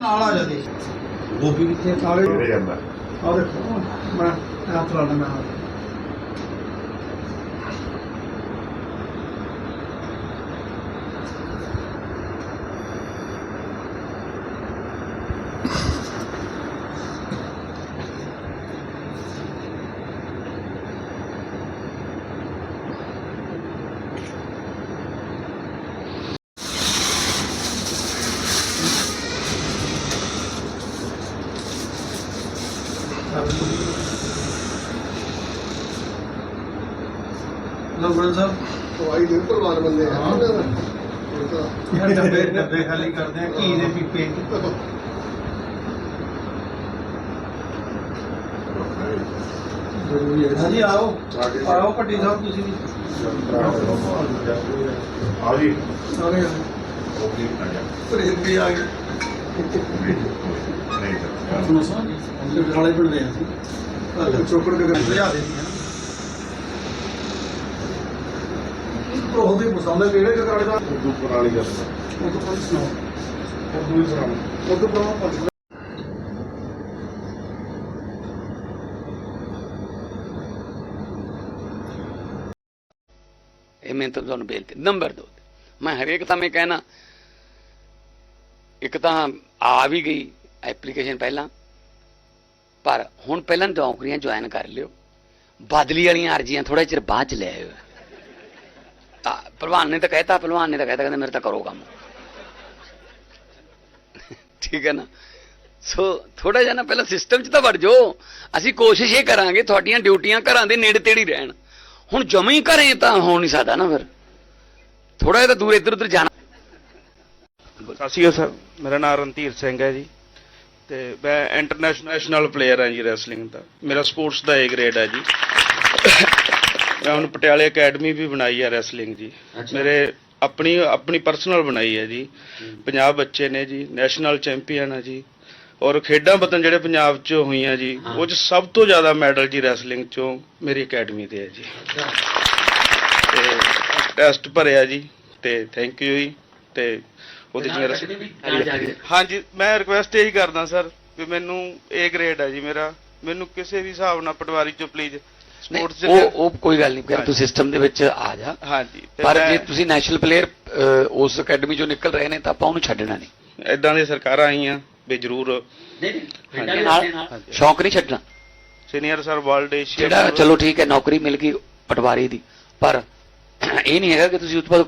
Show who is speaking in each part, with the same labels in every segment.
Speaker 1: ਨਾਲ ਆ ਜਾਂਦੇ ਗੋਪੀ ਕਿੱਥੇ
Speaker 2: ਨਾਲੇ
Speaker 3: ਹੋ ਜਾਂਦਾ।
Speaker 2: ਆ ਦੇਖੋ ਮੈਂ ਹੱਥ ਲਾ ਲੈਣਾ
Speaker 1: ਲੰਗਰ ਸਾਹਿਬ?
Speaker 2: ਦਵਾਈ ਦੇ ਪਰਿਵਾਰ ਬੰਦੇ ਆ।
Speaker 1: ਹਾਂ।
Speaker 2: ਇਹਨਾਂ ਦਾ। ਇਹ ਤਾਂ
Speaker 1: ਇਹ ਡੱਬੇ ਡੱਬੇ ਖਾਲੀ ਕਰਦੇ ਆ ਘੀ ਦੇ ਪੀਪੇ।
Speaker 2: ਜ਼ਰੂਰੀ ਹੈ।
Speaker 1: ਹਾਂਜੀ ਆਓ।
Speaker 3: ਆ ਗਏ।
Speaker 1: ਆਓ ਪੱਟੀ ਸਾਹਿਬ ਤੁਸੀਂ ਵੀ।
Speaker 3: ਆ ਜੀ।
Speaker 2: ਸਾਰੇ
Speaker 3: ਉਹ ਕੀ ਆ ਗਿਆ
Speaker 2: ਪ੍ਰੇਮ ਵੀ ਆ ਗਏ।
Speaker 3: ਨਹੀਂ ਸਰ
Speaker 1: ਸੁਣੋ ਸੁਣੋ ਖਾਲੇ ਪਿੰਡ ਦੇ ਆ ਅਸੀਂ।
Speaker 2: ਚੋਕੜ ਕੇ
Speaker 1: ਲਿਆ ਦੇ ਸੀ
Speaker 2: ਉਹ ਦੀ ਪਸੰਦ ਹੈ ਕਿਹੜੇ ਕਰਾੜੇ ਦਾ
Speaker 3: ਉਰਦੂ ਪੁਰਾਣੀ ਗੱਲ
Speaker 2: ਉਹ ਤੋਂ ਪੁੱਛ ਸੁਣਾਓ।
Speaker 3: ਉਰਦੂ ਹੀ ਪੁਰਾਣੀ
Speaker 2: ਉਹ ਤੋਂ ਪਹਿਲਾਂ ਪੁੱਛ ਲਓ।
Speaker 4: ਇਹ ਮੈਂ ਤਾਂ ਤੁਹਾਨੂੰ ਬੇਨਤੀ ਨੰਬਰ 2 ਮੈਂ ਹਰੇਕ ਤਾਂ ਮੈਂ ਕਹਿਣਾ ਇੱਕ ਤਾਂ ਆ ਵੀ ਗਈ ਐਪਲੀਕੇਸ਼ਨ ਪਹਿਲਾਂ ਪਰ ਹੁਣ ਪਹਿਲਾਂ ਨੌਕਰੀਆਂ ਜੁਆਇਨ ਕਰ ਲਿਓ। ਬਦਲੀ ਵਾਲੀਆਂ ਅਰਜ਼ੀਆਂ ਥੋੜਾ ਚਿਰ ਬਾਅਦ ਚ ਲੈ ਆਇਓ। ਭਲਵਾਨ ਨੇ ਤਾਂ ਕਹਿਤਾ ਪਹਿਲਵਾਨ ਨੇ ਤਾਂ ਕਹਿਤਾ, ਕਹਿੰਦਾ ਮੇਰੇ ਤਾਂ ਕਰੋ ਕੰਮ। ਠੀਕ ਹੈ ਨਾ? ਸੋ ਥੋੜਾ ਜਿਹਾ ਨਾ ਪਹਿਲਾਂ ਸਿਸਟਮ 'ਚ ਤਾਂ ਵੜ ਜਾਓ। ਅਸੀਂ ਕੋਸ਼ਿਸ਼ ਇਹ ਕਰਾਂਗੇ, ਤੁਹਾਡੀਆਂ ਡਿਊਟੀਆਂ ਘਰਾਂ ਦੇ ਨੇੜੇ ਤੇੜੀ ਰਹਿਣ। ਹੁਣ ਜਮੇ ਹੀ ਘਰੇ ਤਾਂ ਹੋ ਨਹੀਂ ਸਕਦਾ ਨਾ ਫਿਰ। ਥੋੜਾ ਜਿਹਾ ਤਾਂ ਦੂਰ ਇੱਧਰ ਉੱਧਰ ਜਾਣਾ।
Speaker 5: ਸਤਿ ਸ਼੍ਰੀ ਅਕਾਲ ਸਰ, ਮੇਰਾ ਨਾਮ ਰਣਧੀਰ ਸਿੰਘ ਹੈ ਜੀ। ਤੇ ਮੈਂ ਇੰਟਰਨੈਸ਼ਨਲ ਪਲੇਅਰ ਹਾਂ ਜੀ ਰੈਸਲਿੰਗ ਦਾ। ਮੇਰਾ ਸਪੋਰਟਸ ਦਾ ਏ ਗ੍ਰੇਡ ਹੈ ਜੀ। ਮੈਂ ਹੁਣ ਪਟਿਆਲੇ ਅਕੈਡਮੀ ਵੀ ਬਣਾਈ ਹੈ ਰੈਸਲਿੰਗ ਜੀ। ਮੇਰੇ ਆਪਣੀ ਆਪਣੀ ਪਰਸਨਲ ਬਣਾਈ ਹੈ ਜੀ। ਪੰਜਾਬ ਬੱਚੇ ਨੇ ਜੀ ਨੈਸ਼ਨਲ ਚੈਂਪੀਅਨ ਹੈ ਜੀ। ਔਰ ਖੇਡਾਂ ਵਤਨ ਜਿਹੜੇ ਪੰਜਾਬ 'ਚ ਹੋਈਆਂ ਜੀ ਉਹ 'ਚ ਸਭ ਤੋਂ ਜ਼ਿਆਦਾ ਮੈਡਲ ਜੀ ਰੈਸਲਿੰਗ 'ਚੋਂ ਮੇਰੀ ਅਕੈਡਮੀ ਦੇ ਹੈ ਜੀ। ਤੇ ਟੈਸਟ ਭਰਿਆ ਜੀ ਤੇ ਥੈਂਕ ਯੂ ਜੀ। ਤੇ ਉਹਦੇ ਮੇਰਾ ਹਾਂਜੀ ਮੈਂ ਰਿਕੁਐਸਟ ਇਹੀ ਕਰਦਾ ਸਰ ਵੀ ਮੈਨੂੰ ਏ ਗ੍ਰੇਡ ਹੈ ਜੀ ਮੇਰਾ। ਮੈਨੂੰ ਕਿਸੇ ਵੀ ਹਿਸਾਬ ਨਾਲ ਪਟਵਾਰੀ ਚੋਂ ਪਲੀਜ਼ ਸਪੋਰਟਸ
Speaker 4: ਉਹ ਉਹ ਕੋਈ ਗੱਲ ਨਹੀਂ ਫਿਰ ਤੂੰ। ਸਿਸਟਮ ਦੇ ਵਿੱਚ ਆ ਜਾ।
Speaker 5: ਹਾਂਜੀ
Speaker 4: ਪਰ ਜੇ ਤੁਸੀਂ ਨੈਸ਼ਨਲ ਪਲੇਅਰ ਉਸ ਅਕੈਡਮੀ ਚੋਂ ਨਿਕਲ ਰਹੇ ਨੇ ਤਾਂ ਆਪਾਂ ਉਹਨੂੰ ਛੱਡਣਾ ਨਹੀਂ।
Speaker 5: ਏਦਾਂ ਦੀਆਂ ਸਰਕਾਰਾਂ ਆਈਆਂ ਵੀ ਜ਼ਰੂਰ
Speaker 4: ਸ਼ੌਂਕ ਨਹੀਂ ਛੱਡਣਾ।
Speaker 5: ਸੀਨੀਅਰ ਸਰ ਵਰਲਡ ਏਸ਼ੀਆ
Speaker 4: ਜਿਹੜਾ ਚਲੋ ਠੀਕ ਹੈ ਨੌਕਰੀ ਮਿਲ ਗਈ ਪਟਵਾਰੀ ਦੀ ਪਰ ਇਹ ਨਹੀਂ ਹੈਗਾ ਕਿ ਤੁਸੀਂ ਉਸ ਤੋਂ ਬਾਅਦ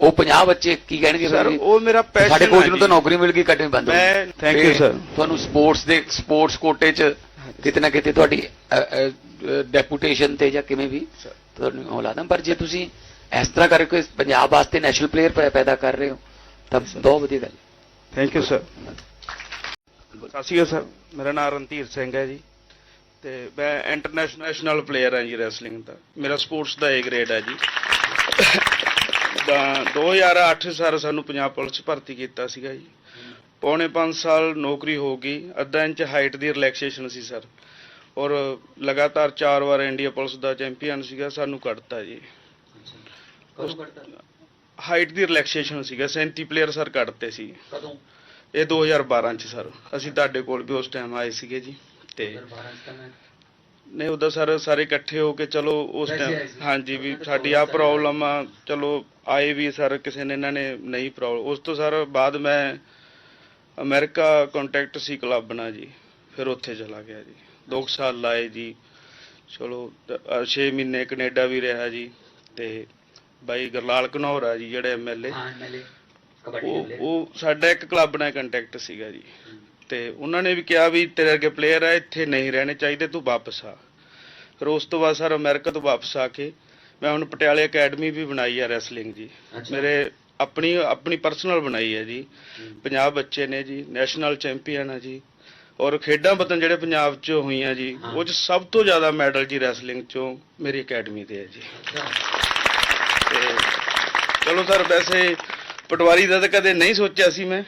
Speaker 4: ਉਹ 50 ਬੱਚੇ ਕੀ ਕਹਿਣਗੇ
Speaker 5: ਸਰ ਉਹ ਮੇਰਾ ਪੈਸ਼ਨ
Speaker 4: ਸਾਡੇ ਕੋਚ ਨੂੰ ਤਾਂ ਨੌਕਰੀ ਮਿਲ ਗਈ ਅਕੈਡਮੀ ਬੰਦ
Speaker 5: ਮੈਂ- you,
Speaker 4: ਤੇ
Speaker 5: sir.
Speaker 4: ਤੁਹਾਨੂੰ ਸਪੋਰਟਸ ਦੇ ਸਪੋਰਟਸ ਕੋਟੇ 'ਚ ਕਿਤੇ ਨਾ ਕਿਤੇ ਤੁਹਾਡੀ ਡੈਪੂਟੇਸ਼ਨ ਤੇ ਜਾਂ ਕਿਵੇਂ ਵੀ. ਤੁਹਾਨੂੰ ਉਹ ਲਾਦਾ ਪਰ ਜੇ ਤੁਸੀਂ ਇਸ ਤਰ੍ਹਾਂ ਕਰਕੇ ਪੰਜਾਬ ਵਾਸਤੇ ਨੈਸ਼ਨਲ ਪਲੇਅਰ ਪੈਦਾ ਕਰ ਰਹੇ ਹੋ ਤਾਂ ਬਹੁਤ ਵਧੀਆ ਗੱਲ।
Speaker 5: ਥੈਂਕ ਯੂ ਸਰ ਸਤਿ ਸ਼੍ਰੀ ਅਕਾਲ ਸਰ ਮੇਰਾ ਨਾਮ ਰਣਧੀਰ ਸਿੰਘ ਹੈ ਜੀ। ਤੇ ਮੈਂ ਇੰਟਰਨੈਸ਼ਨਲ ਪਲੇਅਰ ਹਾਂ ਜੀ ਰੈਸਲਿੰਗ ਦਾ। ਮੇਰਾ ਸਪੋਰਟਸ ਦਾ ਏ ਗ੍ਰੇਡ ਹੈ ਜੀ। ਤਾਂ 2008 ਸਰ ਸਾਨੂੰ ਪੰਜਾਬ ਪੁਲਿਸ ਭਰਤੀ ਕੀਤਾ ਸੀਗਾ ਜੀ। ਪੌਣੇ 5 ਸਾਲ ਨੌਕਰੀ ਹੋ ਗਈ। ਅੱਧਾ ਇੰਚ ਹਾਈਟ ਦੀ ਰਿਲੈਕਸੇਸ਼ਨ ਸੀ ਸਰ ਔਰ ਲਗਾਤਾਰ 4 ਵਾਰ ਇੰਡੀਆ ਪੁਲਿਸ ਦਾ ਚੈਂਪੀਅਨ ਸੀਗਾ ਸਾਨੂੰ ਕੱਢਤਾ ਜੀ। ਹਾਈਟ ਦੀ ਰਿਲੈਕਸੇਸ਼ਨ ਸੀਗਾ 37 ਪਲੇਅਰ ਸਰ ਕੱਢਤੇ ਸੀ।
Speaker 4: ਕਦੋਂ?
Speaker 5: ਇਹ 2012 ਚ ਸਰ ਅਸੀਂ ਤੁਹਾਡੇ ਕੋਲ ਵੀ ਉਸ ਟਾਈਮ ਆਏ ਸੀਗੇ ਜੀ ਤੇ
Speaker 4: 2012 ਚ ਤਾਂ ਮੈਂ
Speaker 5: ਨਹੀਂ ਉਹਦਾ ਸਰ ਸਾਰੇ ਇਕੱਠੇ ਹੋ ਕੇ ਚਲੋ ਉਸ ਟਾਈਮ। ਹਾਂਜੀ ਵੀ ਸਾਡੀ ਆ ਪ੍ਰੋਬਲਮ ਆ ਚਲੋ ਆਏ ਵੀ ਸਰ ਕਿਸੇ ਨੇ ਇਹਨਾਂ ਨੇ ਨਹੀਂ ਪ੍ਰੋਬਲਮ ਉਸ ਤੋਂ ਸਰ ਬਾਅਦ ਮੈਂ ਅਮਰੀਕਾ ਕੰਟੈਕਟ ਸੀ ਕਲੱਬ ਨਾਲ ਜੀ ਫਿਰ ਉੱਥੇ ਚਲਾ ਗਿਆ ਜੀ। 2 ਸਾਲ ਲਾਏ ਜੀ। ਚਲੋ 6 ਮਹੀਨੇ ਕੈਨੇਡਾ ਵੀ ਰਿਹਾ ਜੀ ਤੇ ਬਾਈ ਗਰਲਾਲ ਘਨੌਰ ਆ ਜੀ ਜਿਹੜੇ ਐਮਐਲਏ
Speaker 4: ਹਾਂ ਐਮਐਲਏ
Speaker 5: ਉਹ ਉਹ ਸਾਡਾ ਇੱਕ ਕਲੱਬ ਨਾਲ ਕੰਟੈਕਟ ਸੀਗਾ ਜੀ। ਤੇ ਉਹਨਾਂ ਨੇ ਵੀ ਕਿਹਾ ਵੀ ਤੇਰੇ ਅੱਗੇ ਪਲੇਅਰ ਆ ਇੱਥੇ ਨਹੀਂ ਰਹਿਣੇ ਚਾਹੀਦੇ ਤੂੰ ਵਾਪਸ ਆ। ਫਿਰ ਉਸ ਤੋਂ ਬਾਅਦ ਸਰ ਅਮਰੀਕਾ ਤੋਂ ਵਾਪਸ ਆ ਕੇ ਮੈਂ ਹੁਣ ਪਟਿਆਲੇ ਅਕੈਡਮੀ ਵੀ ਬਣਾਈ ਆ ਰੈਸਲਿੰਗ ਜੀ। ਮੇਰੇ ਆਪਣੀ ਆਪਣੀ ਪਰਸਨਲ ਬਣਾਈ ਹੈ ਜੀ। ਪੰਜਾਬ ਬੱਚੇ ਨੇ ਜੀ ਨੈਸ਼ਨਲ ਚੈਂਪੀਅਨ ਆ ਜੀ। ਔਰ ਖੇਡਾਂ ਵਤਨ ਜਿਹੜੇ ਪੰਜਾਬ 'ਚ ਹੋਈਆਂ ਜੀ ਉਹ 'ਚ ਸਭ ਤੋਂ ਜ਼ਿਆਦਾ ਮੈਡਲ ਜੀ ਰੈਸਲਿੰਗ 'ਚੋਂ ਮੇਰੀ ਅਕੈਡਮੀ ਦੇ ਹੈ ਜੀ। ਤੇ ਚਲੋ ਸਰ ਵੈਸੇ ਪਟਵਾਰੀ ਦਾ ਤਾਂ ਕਦੇ ਨਹੀਂ ਸੋਚਿਆ ਸੀ ਮੈਂ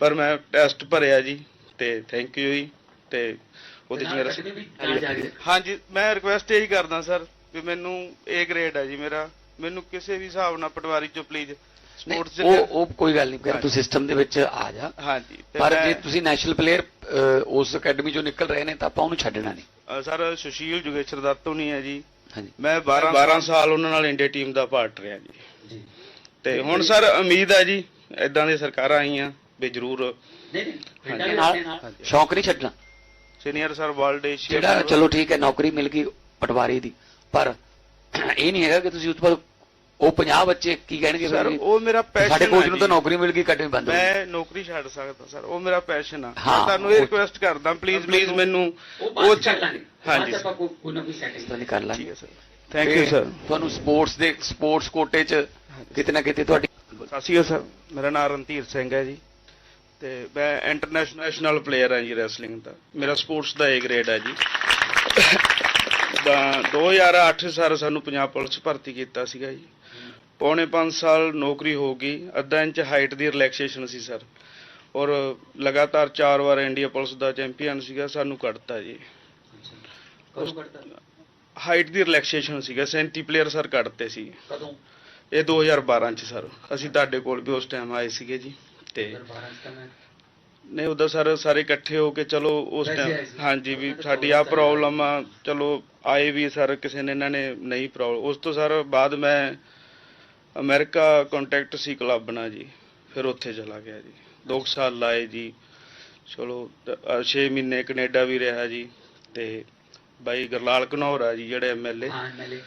Speaker 5: ਪਰ ਮੈਂ ਟੈਸਟ ਭਰਿਆ ਜੀ ਤੇ ਥੈਂਕ ਯੂ ਜੀ ਤੇ ਉਹਦੇ 'ਚ ਮੇਰਾ ਹਾਂਜੀ ਮੈਂ ਰਿਕੁਐਸਟ ਇਹੀ ਕਰਦਾ ਸਰ ਵੀ ਮੈਨੂੰ ਏ ਗ੍ਰੇਡ ਹੈ ਜੀ ਮੇਰਾ ਮੈਨੂੰ ਕਿਸੇ ਵੀ ਹਿਸਾਬ ਨਾਲ ਪਟਵਾਰੀ ਚੋਂ ਪਲੀਜ਼ ਸਪੋਰਟਸ
Speaker 4: ਉਹ ਉਹ ਕੋਈ ਗੱਲ ਨਹੀਂ ਕਰ ਤੂੰ ਸਿਸਟਮ ਦੇ ਵਿੱਚ ਆ ਜਾ।
Speaker 5: ਹਾਂਜੀ
Speaker 4: ਪਰ ਜੇ ਤੁਸੀਂ ਨੈਸ਼ਨਲ ਪਲੇਅਰ ਉਸ ਅਕੈਡਮੀ ਚੋਂ ਨਿਕਲ ਰਹੇ ਨੇ ਤਾਂ ਆਪਾਂ ਉਹਨੂੰ ਛੱਡਣਾ ਨਹੀਂ।
Speaker 5: ਸਰ ਸੁਸ਼ੀਲ ਜੁਗੇਸ਼ਰ ਦੱਤੋਂ ਨਹੀਂ ਹੈ ਜੀ। ਮੈਂ 12 12 ਸਾਲ ਉਹਨਾਂ ਨਾਲ ਇੰਡੀਆ ਟੀਮ ਦਾ ਪਾਰਟ ਰਿਹਾ ਜੀ। ਤੇ ਹੁਣ ਸਰ ਉਮੀਦ ਹੈ ਜੀ ਇਦਾਂ ਦੀ ਸਰਕਾਰਾਂ ਆਈਆਂ ਵੀ ਜ਼ਰੂਰ
Speaker 4: ਸ਼ੌਕ ਨਹੀਂ ਛੱਡਣਾ।
Speaker 5: ਸੀਨੀਅਰ ਸਰ ਵਰਲਡ ਏਸ਼ੀਆ
Speaker 4: ਜਿਹੜਾ ਚਲੋ ਠੀਕ ਹੈ ਨੌਕਰੀ ਮਿਲ ਗਈ ਪਟਵਾਰੀ ਦੀ ਪਰ ਇਹ ਨਹੀਂ ਹੈਗਾ ਕਿ ਤੁਸੀਂ ਉਸ ਤੋਂ ਬਾਅਦ ਉਹ 50 ਬੱਚੇ ਕੀ ਕਹਿਣਗੇ
Speaker 5: ਸਰ
Speaker 4: ਵੀ
Speaker 5: ਉਹ ਮੇਰਾ ਪੈਸ਼ਨ
Speaker 4: ਸਾਡੇ ਕੋਚ ਨੂੰ ਤਾਂ ਨੌਕਰੀ ਮਿਲ ਗਈ ਅਕੈਡਮੀ ਬੰਦ ਹੋ ਗਈ।
Speaker 5: ਮੈਂ ਨੌਕਰੀ ਛੱਡ ਸਕਦਾ ਸਰ ਉਹ ਮੇਰਾ ਪੈਸ਼ਨ ਆ।
Speaker 4: ਹਾਂ,
Speaker 5: ਮੈਂ ਤੁਹਾਨੂੰ ਇਹ
Speaker 4: ਉਹ-
Speaker 5: ਰਿਕੁਐਸਟ ਕਰਦਾ ਪਲੀਜ਼ ਪਲੀਜ਼ ਮੈਨੂੰ
Speaker 4: ਉਹ
Speaker 5: ਚ- ਹਾਂਜੀ
Speaker 4: ਆਪਾਂ ਕੋਈ ਨਾ ਕੋਈ ਸੈਟਿਸਫਾਈ ਕਰ ਲਾਂਗੇ।
Speaker 5: ਠੀਕ ਹੈ ਸਰ ਥੈਂਕ ਯੂ ਸਰ
Speaker 4: ਤੁਹਾਨੂੰ ਸਪੋਰਟਸ ਦੇ ਸਪੋਰਟਸ ਕੋਟੇ 'ਚ ਕਿਤੇ ਨਾ ਕਿਤੇ ਤੁਹਾਡੀ
Speaker 5: ਸਤਿ ਸ਼੍ਰੀ ਅਕਾਲ ਸਰ ਮੇਰਾ ਨਾਮ ਰਣਧੀਰ ਸਿੰਘ ਹੈ ਜੀ। ਤੇ ਮੈਂ ਇੰਟਰਨੈਸ਼ਨਲ ਪਲੇਅਰ ਹਾਂ ਜੀ ਰੈਸਲਿੰਗ ਦਾ। ਮੇਰਾ ਸਪੋਰਟਸ ਦਾ ਏ ਗ੍ਰੇਡ ਹੈ ਜੀ। ਤਾਂ 2008 ਸਰ ਸਾਨੂੰ ਪੰਜਾਬ ਪੁਲਿਸ ਭਰਤੀ ਕੀਤਾ ਸੀਗਾ ਜੀ। ਪੌਣੇ 5 ਸਾਲ ਨੌਕਰੀ ਹੋ ਗਈ ਅੱਧਾ ਇੰਚ ਹਾਈਟ ਦੀ ਰਿਲੈਕਸੇਸ਼ਨ ਸੀ ਸਰ। ਔਰ ਲਗਾਤਾਰ 4 ਵਾਰ ਇੰਡੀਆ ਪੁਲਿਸ ਦਾ ਚੈਂਪੀਅਨ ਸੀਗਾ ਸਾਨੂੰ ਕੱਢਤਾ ਜੀ। ਹਾਈਟ ਦੀ ਰਿਲੈਕਸੇਸ਼ਨ ਸੀਗਾ 37 ਪਲੇਅਰ ਸਰ ਕੱਢਤੇ ਸੀ।
Speaker 4: ਕਦੋਂ?
Speaker 5: ਇਹ 2012 ਚ ਸਰ। ਅਸੀਂ ਤੁਹਾਡੇ ਕੋਲ ਵੀ ਉਸ ਟਾਈਮ ਆਏ ਸੀਗੇ ਜੀ ਤੇ ਨਹੀਂ ਉਦੋਂ ਸਰ ਸਾਰੇ ਇਕੱਠੇ ਹੋ ਕੇ ਚਲੋ ਉਸ ਟਾਈਮ। ਹਾਂਜੀ ਵੀ ਸਾਡੀ ਆ ਪ੍ਰੋਬਲਮ ਆ ਚਲੋ ਆਏ ਵੀ ਸਰ ਕਿਸੇ ਨੇ ਇਹਨਾਂ ਨੇ ਨਹੀਂ ਪ੍ਰੋਬਲਮ ਉਸ ਤੋਂ ਸਰ ਬਾਅਦ ਮੈਂ ਅਮਰੀਕਾ ਕੰਟੈਕਟ ਸੀ ਕਲੱਬ ਨਾਲ ਜੀ ਫਿਰ ਉੱਥੇ ਚਲਾ ਗਿਆ ਜੀ। 2 ਸਾਲ ਲਾਏ ਜੀ। ਚਲੋ 6 ਮਹੀਨੇ ਕੈਨੇਡਾ ਵੀ ਰਿਹਾ ਜੀ ਤੇ ਬਾਈ ਗਰਲਾਲ ਘਨੌਰ ਆ ਜੀ ਜਿਹੜੇ ਐਮਐਲਏ
Speaker 4: ਹਾਂ ਐਮਐਲਏ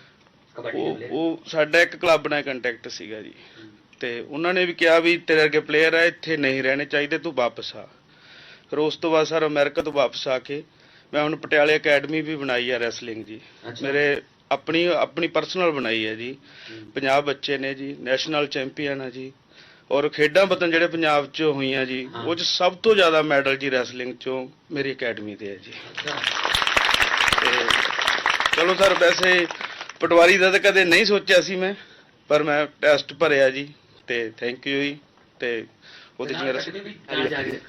Speaker 5: ਉਹ ਉਹ ਸਾਡਾ ਇੱਕ ਕਲੱਬ ਨਾਲ ਕੰਟੈਕਟ ਸੀਗਾ ਜੀ। ਤੇ ਉਹਨਾਂ ਨੇ ਵੀ ਕਿਹਾ ਵੀ ਤੇਰੇ ਅੱਗੇ ਪਲੇਅਰ ਆ ਇੱਥੇ ਨਹੀਂ ਰਹਿਣੇ ਚਾਹੀਦੇ ਤੂੰ ਵਾਪਸ ਆ। ਫਿਰ ਉਸ ਤੋਂ ਬਾਅਦ ਸਰ ਅਮਰੀਕਾ ਤੋਂ ਵਾਪਸ ਆ ਕੇ ਮੈਂ ਹੁਣ ਪਟਿਆਲੇ ਅਕੈਡਮੀ ਵੀ ਬਣਾਈ ਆ ਰੈਸਲਿੰਗ ਜੀ। ਮੇਰੇ ਆਪਣੀ ਆਪਣੀ ਪਰਸਨਲ ਬਣਾਈ ਹੈ ਜੀ। ਪੰਜਾਬ ਬੱਚੇ ਨੇ ਜੀ ਨੈਸ਼ਨਲ ਚੈਂਪੀਅਨ ਆ ਜੀ। ਔਰ ਖੇਡਾਂ ਵਤਨ ਜਿਹੜੇ ਪੰਜਾਬ 'ਚ ਹੋਈਆਂ ਜੀ
Speaker 4: ਹਾਂ।
Speaker 5: ਉਹ 'ਚ ਸਭ ਤੋਂ ਜ਼ਿਆਦਾ ਮੈਡਲ ਜੀ ਰੈਸਲਿੰਗ 'ਚੋਂ ਮੇਰੀ ਅਕੈਡਮੀ ਦੇ ਹੈ ਜੀ। ਚਲੋ ਸਰ ਵੈਸੇ ਪਟਵਾਰੀ ਦਾ ਤਾਂ ਕਦੇ ਨਹੀਂ ਸੋਚਿਆ ਸੀ ਮੈਂ ਪਰ ਮੈਂ ਟੈਸਟ ਭਰਿਆ ਜੀ ਤੇ ਥੈਂਕ ਯੂ ਜੀ ਤੇ ਉਹਦੇ ਚ ਮੇਰਾ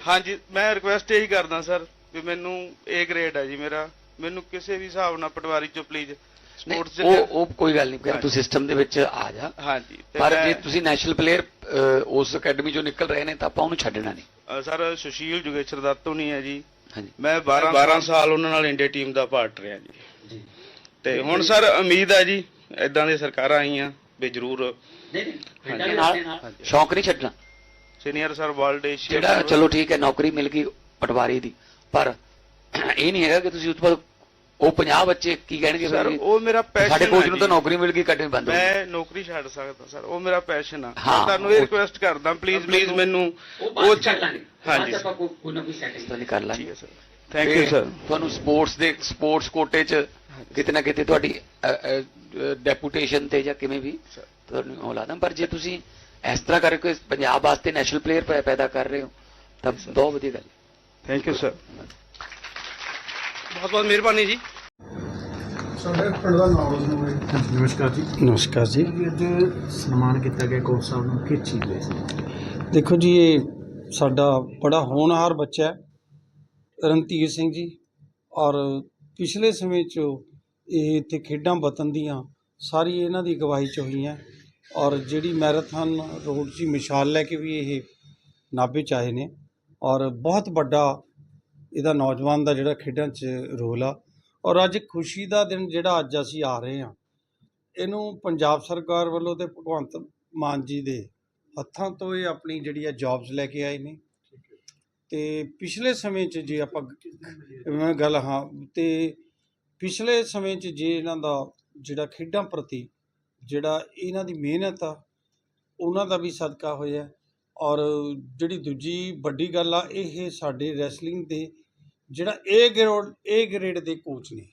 Speaker 5: ਹਾਂਜੀ ਮੈਂ ਰਿਕੁਐਸਟ ਇਹੀ ਕਰਦਾ ਸਰ ਵੀ ਮੈਨੂੰ ਏ ਗ੍ਰੇਡ ਹੈ ਜੀ ਮੇਰਾ। ਮੈਨੂੰ ਕਿਸੇ ਵੀ ਹਿਸਾਬ ਨਾਲ ਪਟਵਾਰੀ ਚੋਂ ਪਲੀਜ਼ ਸਪੋਰਟਸ
Speaker 4: ਉਹ ਉਹ ਕੋਈ ਗੱਲ ਨਹੀਂ ਕਰ ਤੂੰ ਸਿਸਟਮ ਦੇ ਵਿੱਚ ਆ ਜਾ।
Speaker 5: ਹਾਂਜੀ
Speaker 4: ਪਰ ਜੇ ਤੁਸੀਂ ਨੈਸ਼ਨਲ ਪਲੇਅਰ ਉਸ ਅਕੈਡਮੀ ਚੋਂ ਨਿਕਲ ਰਹੇ ਨੇ ਤਾਂ ਆਪਾਂ ਉਹਨੂੰ ਛੱਡਣਾ ਨਹੀਂ।
Speaker 5: ਸਰ ਸੁਸ਼ੀਲ ਜੁਗੇਸ਼ਰ ਦੱਤੋਂ ਨਹੀਂ ਹੈ ਜੀ।
Speaker 4: ਹਾਂਜੀ।
Speaker 5: ਮੈਂ 12 12 ਸਾਲ ਉਹਨਾਂ ਨਾਲ ਇੰਡੀਆ ਟੀਮ ਦਾ ਪਾਰਟ ਰਿਹਾ ਜੀ।
Speaker 4: ਜੀ।
Speaker 5: ਤੇ ਹੁਣ ਸਰ ਉਮੀਦ ਹੈ ਜੀ ਇਦਾਂ ਦੀ ਸਰਕਾਰਾਂ ਆਈਆਂ ਵੀ ਜ਼ਰੂਰ
Speaker 4: ਸ਼ੌਕ ਨਹੀਂ ਛੱਡਣਾ।
Speaker 5: ਸੀਨੀਅਰ ਸਰ ਵਰਲਡ ਏਸ਼ੀਆ
Speaker 4: ਜਿਹੜਾ ਚਲੋ ਠੀਕ ਹੈ ਨੌਕਰੀ ਮਿਲ ਗਈ ਪਟਵਾਰੀ ਦੀ ਪਰ ਇਹ ਨਹੀਂ ਹੈਗਾ ਕਿ ਤੁਸੀਂ ਉਸ ਤੋਂ ਬਾਅਦ ਉਹ 50 ਬੱਚੇ ਕੀ ਕਹਿਣਗੇ
Speaker 5: ਸਰ ਉਹ ਮੇਰਾ ਪੈਸ਼ਨ
Speaker 4: ਸਾਡੇ ਕੋਚ ਨੂੰ ਤਾਂ ਨੌਕਰੀ ਮਿਲ ਗਈ ਅਕੈਡਮੀ ਬੰਦ।
Speaker 5: ਮੈਂ ਨੌਕਰੀ ਛੱਡ ਸਕਦਾ ਸਰ ਉਹ ਮੇਰਾ ਪੈਸ਼ਨ ਆ। ਮੈਂ ਤੁਹਾਨੂੰ ਇਹ ਰਿਕੁਐਸਟ ਕਰਦਾ ਪਲੀਜ਼ ਪਲੀਜ਼ ਮੈਨੂੰ
Speaker 4: ਉਹ
Speaker 5: ਹਾਂਜੀ।
Speaker 4: ਆਪਾਂ ਕੋਈ ਨਾ ਕੋਈ ਸੈਟਿਸਫਾਈ ਕਰ ਲਾਂਗੇ।
Speaker 5: ਠੀਕ ਹੈ ਸਰ ਥੈਂਕ ਯੂ ਸਰ
Speaker 4: ਤੁਹਾਨੂੰ ਸਪੋਰਟਸ ਦੇ ਸਪੋਰਟਸ ਕੋਟੇ 'ਚ ਕਿਤੇ ਨਾ ਕਿਤੇ ਤੁਹਾਡੀ ਡੈਪੂਟੇਸ਼ਨ ਤੇ ਜਾਂ ਕਿਵੇਂ ਵੀ ਤੁਹਾਨੂੰ ਉਹ ਲਾਦਾ ਪਰ ਜੇ ਤੁਸੀਂ ਇਸ ਤਰ੍ਹਾਂ ਕਰਕੇ ਪੰਜਾਬ ਵਾਸਤੇ ਨੈਸ਼ਨਲ ਪਲੇਅਰ ਪੈਦਾ ਕਰ ਰਹੇ ਹੋ ਤਾਂ ਬਹੁਤ ਵਧੀਆ ਗੱਲ।
Speaker 5: ਥੈਂਕ ਯੂ ਸਰ ਬਹੁਤ ਬਹੁਤ ਮਿਹਰਬਾਨੀ ਜੀ।
Speaker 2: ਸਾਡੇ ਪਿੰਡ ਦਾ ਨਾਮ ਰੋਸ਼ਨ ਹੋਵੇ।
Speaker 6: ਨਮਸਕਾਰ ਜੀ।
Speaker 1: ਨਮਸਕਾਰ ਜੀ।
Speaker 6: ਅੱਜ ਸਨਮਾਨ ਕੀਤਾ ਗਿਆ ਕੋਚ ਸਾਹਿਬ ਨੂੰ ਕਿਸ ਚੀਜ਼ ਦੇ ਸੀ?
Speaker 1: ਦੇਖੋ ਜੀ ਇਹ ਸਾਡਾ ਬੜਾ ਹੋਣਹਾਰ ਬੱਚਾ ਹੈ ਰਣਧੀਰ ਸਿੰਘ ਜੀ। ਔਰ ਪਿਛਲੇ ਸਮੇਂ 'ਚ ਇਹ ਇੱਥੇ ਖੇਡਾਂ ਵਤਨ ਦੀਆਂ ਸਾਰੀ ਇਹਨਾਂ ਦੀ ਅਗਵਾਈ 'ਚ ਹੋਈਆਂ। ਔਰ ਜਿਹੜੀ ਮੈਰਾਥਨ ਰੋਡ 'ਚ ਮਿਸਾਲ ਲੈ ਕੇ ਵੀ ਇਹ ਨਾਭੇ 'ਚ ਆਏ ਨੇ। ਔਰ ਬਹੁਤ ਵੱਡਾ ਇਹਦਾ ਨੌਜਵਾਨ ਦਾ ਜਿਹੜਾ ਖੇਡਾਂ 'ਚ ਰੋਲ ਆ। ਔਰ ਅੱਜ ਖੁਸ਼ੀ ਦਾ ਦਿਨ ਜਿਹੜਾ ਅੱਜ ਅਸੀਂ ਆ ਰਹੇ ਹਾਂ, ਇਹਨੂੰ ਪੰਜਾਬ ਸਰਕਾਰ ਵੱਲੋਂ ਤੇ ਭਗਵੰਤ ਮਾਨ ਜੀ ਦੇ ਹੱਥਾਂ ਤੋਂ ਇਹ ਆਪਣੀ ਜਿਹੜੀ ਆ ਜੌਬਸ ਲੈ ਕੇ ਆਏ ਨੇ। ਤੇ ਪਿਛਲੇ ਸਮੇਂ 'ਚ ਜੇ ਆਪਾਂ ਮੈਂ ਗੱਲ, ਹਾਂ, ਤੇ ਪਿਛਲੇ ਸਮੇਂ 'ਚ ਜੇ ਇਹਨਾਂ ਦਾ ਜਿਹੜਾ ਖੇਡਾਂ ਪ੍ਰਤੀ ਜਿਹੜਾ ਇਹਨਾਂ ਦੀ ਮਿਹਨਤ ਆ, ਉਹਨਾਂ ਦਾ ਵੀ ਸਦਕਾ ਹੋਇਆ। ਔਰ ਜਿਹੜੀ ਦੂਜੀ ਵੱਡੀ ਗੱਲ ਆ, ਇਹ ਸਾਡੇ ਰੈਸਲਿੰਗ ਦੇ ਜਿਹੜਾ ਏ ਗ੍ਰੇਡ ਏ ਗ੍ਰੇਡ ਦੇ ਕੋਚ ਨੇ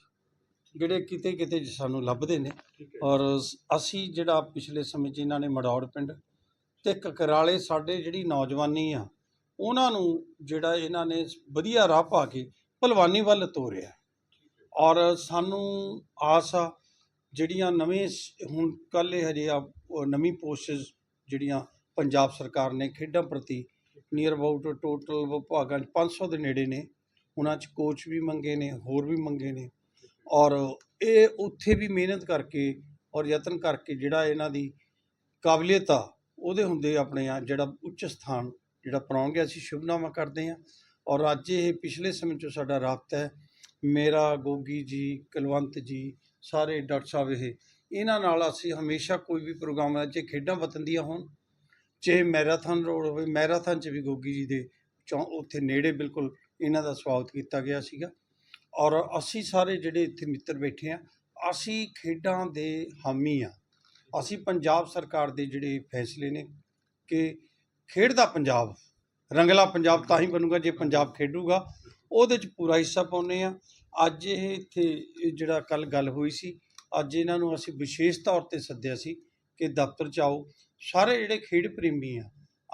Speaker 1: ਜਿਹੜੇ ਕਿਤੇ ਕਿਤੇ ਸਾਨੂੰ ਲੱਭਦੇ ਨੇ ਔਰ ਅਸੀਂ ਜਿਹੜਾ ਪਿਛਲੇ ਸਮੇਂ 'ਚ ਇਹਨਾਂ ਨੇ ਮੜੌੜ ਪਿੰਡ ਤੇ ਕਕਰਾਲੇ ਸਾਡੇ ਜਿਹੜੀ ਨੌਜਵਾਨੀ ਆ ਉਹਨਾਂ ਨੂੰ ਜਿਹੜਾ ਇਹਨਾਂ ਨੇ ਵਧੀਆ ਰਾਹ ਪਾ ਕੇ ਭਲਵਾਨੀ ਵੱਲ ਤੋਰਿਆ। ਔਰ ਸਾਨੂੰ ਆਸ ਆ ਜਿਹੜੀਆਂ ਨਵੇਂ ਹੁਣ ਕੱਲ੍ਹ ਇਹ ਹਜੇ ਆ ਨਵੀਂ ਪੋਸਟਸ ਜਿਹੜੀਆਂ ਪੰਜਾਬ ਸਰਕਾਰ ਨੇ ਖੇਡਾਂ ਪ੍ਰਤੀ ਨੀਅਰ ਅਬਾਊਟ ਟੋਟਲ ਵਿਭਾਗਾਂ 'ਚ 500 ਦੇ ਨੇੜੇ ਨੇ ਉਹਨਾਂ 'ਚ ਕੋਚ ਵੀ ਮੰਗੇ ਨੇ, ਹੋਰ ਵੀ ਮੰਗੇ ਨੇ। ਔਰ ਇਹ ਉੱਥੇ ਵੀ ਮਿਹਨਤ ਕਰਕੇ ਔਰ ਯਤਨ ਕਰਕੇ ਜਿਹੜਾ ਇਹਨਾਂ ਦੀ ਕਾਬਲੀਅਤ ਆ, ਉਹਦੇ ਹੁੰਦੇ ਆਪਣੇ ਆ ਜਿਹੜਾ ਉੱਚ ਸਥਾਨ ਜਿਹੜਾ ਪਾਉਣਗੇ ਅਸੀਂ ਸ਼ੁਭਨਾਮਾ ਕਰਦੇ ਹਾਂ। ਔਰ ਅੱਜ ਇਹ ਪਿਛਲੇ ਸਮੇਂ 'ਚੋਂ ਸਾਡਾ ਰਾਬਤਾ ਹੈ। ਮੇਰਾ ਗੋਗੀ ਜੀ, ਕੁਲਵੰਤ ਜੀ, ਸਾਰੇ ਡਾਕਟਰ ਸਾਹਿਬ ਇਹ, ਇਹਨਾਂ ਨਾਲ ਅਸੀਂ ਹਮੇਸ਼ਾ ਕੋਈ ਵੀ ਪ੍ਰੋਗਰਾਮ ਹੈ ਜੇ ਖੇਡਾਂ ਵਤਨ ਦੀਆਂ ਹੋਣ, ਚਾਹੇ ਮੈਰਾਥਨ ਰੋਡ ਹੋਵੇ, ਮੈਰਾਥਨ 'ਚ ਵੀ ਗੋਗੀ ਜੀ ਦੇ ਚੌਂ, ਉੱਥੇ ਨੇੜੇ ਬਿਲਕੁਲ ਇਹਨਾਂ ਦਾ ਸਵਾਗਤ ਕੀਤਾ ਗਿਆ ਸੀਗਾ। ਔਰ ਅਸੀਂ ਸਾਰੇ ਜਿਹੜੇ ਇੱਥੇ ਮਿੱਤਰ ਬੈਠੇ ਆ ਅਸੀਂ ਖੇਡਾਂ ਦੇ ਹਾਮੀ ਆ ਅਸੀਂ ਪੰਜਾਬ ਸਰਕਾਰ ਦੇ ਜਿਹੜੇ ਫੈਸਲੇ ਨੇ ਕਿ ਖੇਡਦਾ ਪੰਜਾਬ, ਰੰਗਲਾ ਪੰਜਾਬ ਤਾਂ ਹੀ ਬਣੂਗਾ ਜੇ ਪੰਜਾਬ ਖੇਡੂਗਾ। ਉਹਦੇ 'ਚ ਪੂਰਾ ਹਿੱਸਾ ਪਾਉਂਦੇ ਆ ਅੱਜ ਇਹ ਇੱਥੇ ਜਿਹੜਾ ਕੱਲ ਗੱਲ ਹੋਈ ਸੀ, ਅੱਜ ਇਹਨਾਂ ਨੂੰ ਅਸੀਂ ਵਿਸ਼ੇਸ਼ ਤੌਰ ਤੇ ਸੱਦਿਆ ਸੀ ਕਿ ਦਫ਼ਤਰ 'ਚ ਆਓ। ਸਾਰੇ ਜਿਹੜੇ ਖੇਡ ਪ੍ਰੇਮੀ ਆ,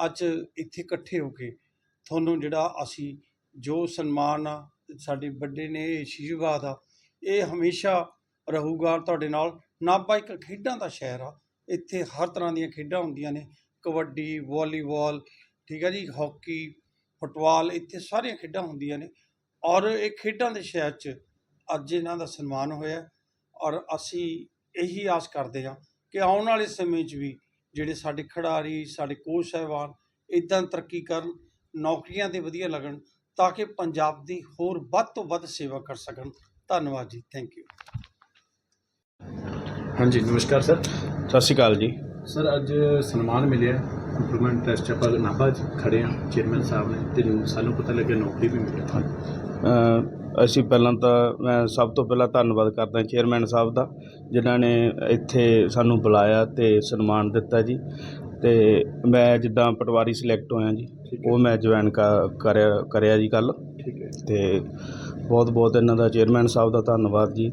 Speaker 1: ਅੱਜ ਇੱਥੇ ਇਕੱਠੇ ਹੋ ਕੇ ਤੁਹਾਨੂੰ ਜਿਹੜਾ ਅਸੀਂ ਜੋ ਸਨਮਾਨ ਆ, ਸਾਡੇ ਵੱਡੇ ਨੇ ਇਹ ਆਸ਼ੀਰਵਾਦ ਆ, ਇਹ ਹਮੇਸ਼ਾ ਰਹੂਗਾ ਤੁਹਾਡੇ ਨਾਲ। ਨਾਭਾ ਇੱਕ ਖੇਡਾਂ ਦਾ ਸ਼ਹਿਰ ਆ, ਇੱਥੇ ਹਰ ਤਰ੍ਹਾਂ ਦੀਆਂ ਖੇਡਾਂ ਹੁੰਦੀਆਂ ਨੇ। ਕਬੱਡੀ, ਵਾਲੀਬਾਲ, ਠੀਕ ਹੈ ਜੀ, ਹਾਕੀ, ਫੁੱਟਬਾਲ, ਇੱਥੇ ਸਾਰੀਆਂ ਖੇਡਾਂ ਹੁੰਦੀਆਂ ਨੇ। ਔਰ ਇਹ ਖੇਡਾਂ ਦੇ ਸ਼ਹਿਰ 'ਚ ਅੱਜ ਇਹਨਾਂ ਦਾ ਸਨਮਾਨ ਹੋਇਆ। ਔਰ ਅਸੀਂ ਇਹੀ ਆਸ ਕਰਦੇ ਹਾਂ ਕਿ ਆਉਣ ਵਾਲੇ ਸਮੇਂ 'ਚ ਵੀ ਜਿਹੜੇ ਸਾਡੇ ਖਿਡਾਰੀ, ਸਾਡੇ ਕੋਚ ਸਾਹਿਬਾਨ ਇਦਾਂ ਤਰੱਕੀ ਕਰਨ, ਨੌਕਰੀਆਂ ਤੇ ਵਧੀਆ ਲੱਗਣ ਤਾਂ ਕਿ ਪੰਜਾਬ ਦੀ ਹੋਰ ਵੱਧ ਤੋਂ ਵੱਧ ਸੇਵਾ ਕਰ ਸਕਣ। ਧੰਨਵਾਦ ਜੀ। ਥੈਂਕ ਯੂ
Speaker 6: ਹਾਂਜੀ ਨਮਸਕਾਰ ਸਰ।
Speaker 7: ਸਤਿ ਸ਼੍ਰੀ ਅਕਾਲ ਜੀ।
Speaker 6: ਸਰ ਅੱਜ ਸਨਮਾਨ ਮਿਲਿਆ। ਇੰਪਰੂਵਮੈਂਟ ਟੈਸਟ ਆਪਾਂ ਨਾਭਾ 'ਚ ਖੜੇ ਹਾਂ। ਚੇਅਰਮੈਨ ਸਾਹਿਬ ਨੇ ਤੇ ਸਾਨੂੰ ਪਤਾ ਲੱਗਿਆ ਨੌਕਰੀ ਵੀ ਮਿਲੀ।
Speaker 7: ਅ, ਅਸੀਂ ਪਹਿਲਾਂ ਤਾਂ ਮੈਂ ਸਭ ਤੋਂ ਪਹਿਲਾਂ ਧੰਨਵਾਦ ਕਰਦਾ ਚੇਅਰਮੈਨ ਸਾਹਿਬ ਦਾ ਜਿਨ੍ਹਾਂ ਨੇ ਇੱਥੇ ਸਾਨੂੰ ਬੁਲਾਇਆ ਤੇ ਸਨਮਾਨ ਦਿੱਤਾ ਜੀ। ਤੇ ਮੈਂ ਜਿੱਦਾਂ ਪਟਵਾਰੀ ਸਿਲੈਕਟ ਹੋਇਆ ਜੀ ਉਹ ਮੈਂ ਜੁਆਇਨ ਕਰਿਆ ਕਰਿਆ ਜੀ ਕੱਲ
Speaker 6: ਠੀਕ ਹੈ।
Speaker 7: ਤੇ ਬਹੁਤ ਬਹੁਤ ਇਹਨਾਂ ਦਾ ਚੇਅਰਮੈਨ ਸਾਹਿਬ ਦਾ ਧੰਨਵਾਦ ਜੀ।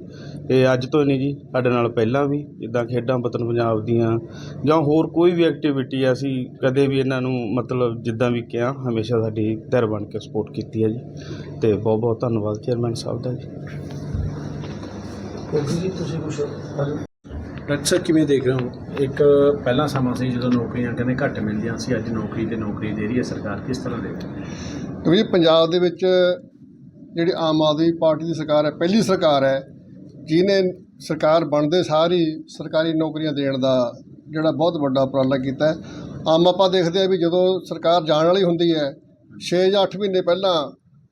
Speaker 7: ਤੇ ਅੱਜ ਤੋਂ ਨਹੀਂ ਜੀ ਸਾਡੇ ਨਾਲ ਪਹਿਲਾਂ ਵੀ ਜਿੱਦਾਂ ਖੇਡਾਂ ਵਤਨ ਪੰਜਾਬ ਦੀਆਂ ਜਾਂ ਹੋਰ ਕੋਈ ਵੀ ਐਕਟੀਵਿਟੀ ਆ ਅਸੀਂ ਕਦੇ ਵੀ ਇਹਨਾਂ ਨੂੰ ਮਤਲਬ ਜਿੱਦਾਂ ਵੀ ਕਿਹਾ ਹਮੇਸ਼ਾ ਸਾਡੀ ਧਿਰ ਬਣ ਕੇ ਸਪੋਰਟ ਕੀਤੀ ਹੈ ਜੀ। ਤੇ ਬਹੁਤ ਬਹੁਤ ਧੰਨਵਾਦ ਚੇਅਰਮੈਨ ਸਾਹਿਬ ਦਾ ਜੀ।
Speaker 6: ਡਾਕਟਰ ਸਰ ਕਿਵੇਂ ਦੇਖ ਰਹੇ ਹੋ? ਇੱਕ ਪਹਿਲਾ ਸਮਾਂ ਸੀ ਜਦੋਂ ਨੌਕਰੀਆਂ ਕਹਿੰਦੇ ਘੱਟ ਮਿਲਦੀਆਂ ਸੀ, ਅੱਜ ਨੌਕਰੀ ਤੇ ਨੌਕਰੀ ਦੇ ਰਹੀ ਹੈ ਸਰਕਾਰ, ਕਿਸ ਤਰ੍ਹਾਂ ਦੇਖ ਰਹੇ
Speaker 8: ਕਿਉਂਕਿ ਪੰਜਾਬ ਦੇ ਵਿੱਚ ਜਿਹੜੀ ਆਮ ਆਦਮੀ ਪਾਰਟੀ ਦੀ ਸਰਕਾਰ ਹੈ, ਪਹਿਲੀ ਸਰਕਾਰ ਹੈ, ਜਿਹਨੇ ਸਰਕਾਰ ਬਣਦੇ ਸਾਰ ਹੀ ਸਰਕਾਰੀ ਨੌਕਰੀਆਂ ਦੇਣ ਦਾ ਜਿਹੜਾ ਬਹੁਤ ਵੱਡਾ ਉਪਰਾਲਾ ਕੀਤਾ ਆਮ ਆਪਾਂ ਦੇਖਦੇ ਆ ਵੀ ਜਦੋਂ ਸਰਕਾਰ ਜਾਣ ਵਾਲੀ ਹੁੰਦੀ ਹੈ 6 ਜਾਂ 8 ਮਹੀਨੇ ਪਹਿਲਾਂ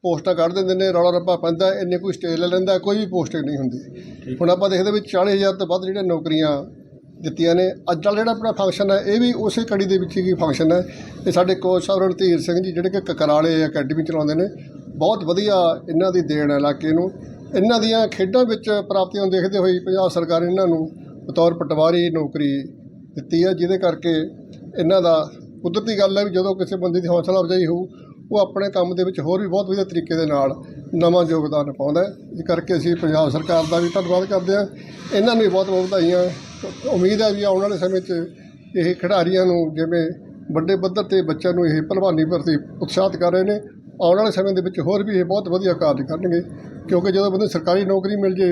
Speaker 8: ਪੋਸਟਾਂ ਕੱਢ ਦਿੰਦੇ ਨੇ ਰੌਲਾ ਰੱਪਾ ਪੈਂਦਾ ਇੰਨੇ ਕੋਈ ਸਟੇਜ ਲੈ ਲੈਂਦਾ ਕੋਈ ਵੀ ਪੋਸਟਿੰਗ ਨਹੀਂ ਹੁੰਦੀ। ਹੁਣ ਆਪਾਂ ਦੇਖਦੇ ਵੀ 40000 ਤੋਂ ਵੱਧ ਜਿਹੜੀਆਂ ਨੌਕਰੀਆਂ ਦਿੱਤੀਆਂ ਨੇ ਅੱਜ ਵਾਲਾ ਜਿਹੜਾ ਆਪਣਾ ਫੰਕਸ਼ਨ ਹੈ ਇਹ ਵੀ ਉਸੇ ਕੜੀ ਦੇ ਵਿੱਚ ਹੀ ਫੰਕਸ਼ਨ ਹੈ। ਇਹ ਸਾਡੇ ਕੋਚ ਸਾਹਿਬ ਰਣਧੀਰ ਸਿੰਘ ਜੀ ਜਿਹੜੇ ਕਿ ਕਕਰਾਲੇ ਅਕੈਡਮੀ ਚਲਾਉਂਦੇ ਨੇ ਬਹੁਤ ਵਧੀਆ ਇਹਨਾਂ ਦੀ ਦੇਣ ਹੈ ਇਲਾਕੇ ਨੂੰ। ਇਹਨਾਂ ਦੀਆਂ ਖੇਡਾਂ ਵਿੱਚ ਪ੍ਰਾਪਤੀਆਂ ਨੂੰ ਦੇਖਦੇ ਹੋਏ ਪੰਜਾਬ ਸਰਕਾਰ ਇਹਨਾਂ ਨੂੰ ਬਤੌਰ ਪਟਵਾਰੀ ਨੌਕਰੀ ਦਿੱਤੀ ਹੈ ਜਿਹਦੇ ਕਰਕੇ ਇਹਨਾਂ ਦਾ ਕੁਦਰਤੀ ਗੱਲ ਹੈ ਵੀ ਜਦੋਂ ਕਿਸੇ ਬੰਦੇ ਦੀ ਹੌਸਲਾ ਅਫਜ਼ਾਈ ਹੋਊ ਉਹ ਆਪਣੇ ਕੰਮ ਦੇ ਵਿੱਚ ਹੋਰ ਵੀ ਬਹੁਤ ਵਧੀਆ ਤਰੀਕੇ ਦੇ ਨਾਲ ਨਵਾਂ ਯੋਗਦਾਨ ਪਾਉਂਦਾ ਹੈ। ਇਸ ਕਰਕੇ ਅਸੀਂ ਪੰਜਾਬ ਸਰਕਾਰ ਦਾ ਵੀ ਧੰਨਵਾਦ ਕਰਦੇ ਹਾਂ। ਇਹਨਾਂ ਨੂੰ ਵੀ ਬਹੁਤ ਬਹੁਤ ਵਧਾਈਆਂ। ਉਮੀਦ ਹੈ ਵੀ ਆਉਣ ਵਾਲੇ ਸਮੇਂ 'ਚ ਇਹ ਖਿਡਾਰੀਆਂ ਨੂੰ ਜਿਵੇਂ ਵੱਡੇ ਪੱਧਰ ਤੇ ਬੱਚਿਆਂ ਨੂੰ ਇਹ ਭਲਵਾਨੀ ਪ੍ਰਤੀ ਉਤਸ਼ਾਹਿਤ ਕਰ ਰਹੇ ਨੇ, ਆਉਣ ਵਾਲੇ ਸਮੇਂ ਦੇ ਵਿੱਚ ਹੋਰ ਵੀ ਇਹ ਬਹੁਤ ਵਧੀਆ ਕਾਰਜ ਕਰਨਗੇ। ਕਿਉਂਕਿ ਜਦੋਂ ਬੰਦੇ ਸਰਕਾਰੀ ਨੌਕਰੀ ਮਿਲ ਜੇ,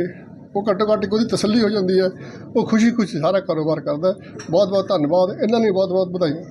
Speaker 8: ਉਹ ਘੱਟੋ ਘੱਟ ਉਹਦੀ ਤਸੱਲੀ ਹੋ ਜਾਂਦੀ ਹੈ। ਉਹ ਖੁਸ਼ੀ ਖੁਸ਼ੀ ਸਾਰਾ ਕਾਰੋਬਾਰ ਕਰਦਾ ਬਹੁਤ ਬਹੁਤ ਧੰਨਵਾਦ। ਇਹਨਾਂ ਨੂੰ ਬਹੁਤ ਬਹੁਤ ਵਧਾਈਆਂ।